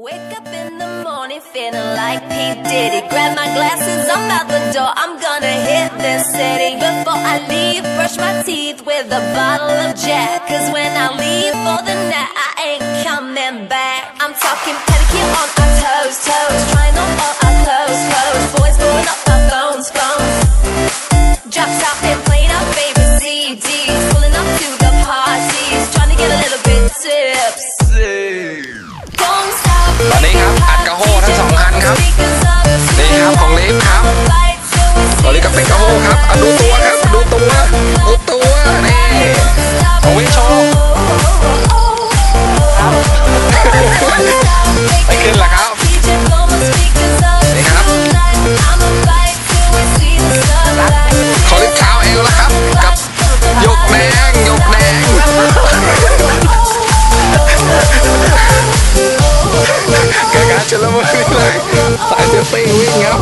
Wake up in the morning feeling like P. Diddy. Grab my glasses, I'm out the door. I'm gonna hit this city. Before I leave, brush my teeth with a bottle of Jack. Cause when I leave for the night, I ain't coming back. I'm talking pedicure on our toes, toes. Trying on all our clothes, clothes. Boys blowing up our phones, phones. Drop top ชุลมุนนิดหน่อยสายเซลฟี่วิ่งครับ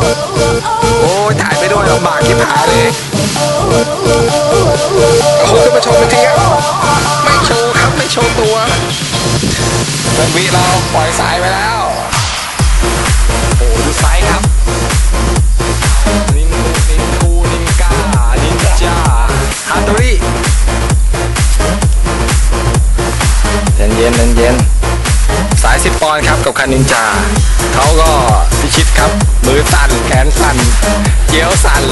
โอ้ยถ่ายไปด้วยลำบากที่ผายเลยโอ้โหขึ้นมาโชว์จริงครับไม่โชว์ครับไม่โชว์ตัวเพื่อนวิเราปล่อยสายไปแล้วโอ้ดูไซส์ครับนินนินคูนินกานินจาฮัตโตริเย็นเย็นเย็นเย็น สายสิบปอนด์ครับกับคันนินจาเขาก็พิชิตครับมือสั่นแขนสั่นเกี้ยวสั่น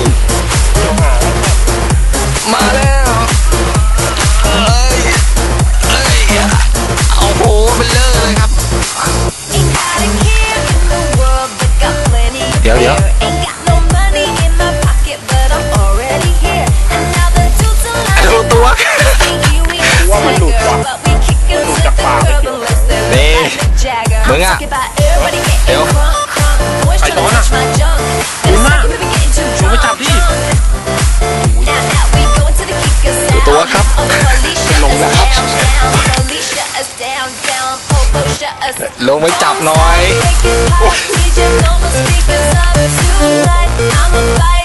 เดี๋ยวไอ้โต๊ะน่ะดูหน้าชูไม่จับดิดูตัวครับลงแล้วครับลงไปจับหน่อย I'ma buy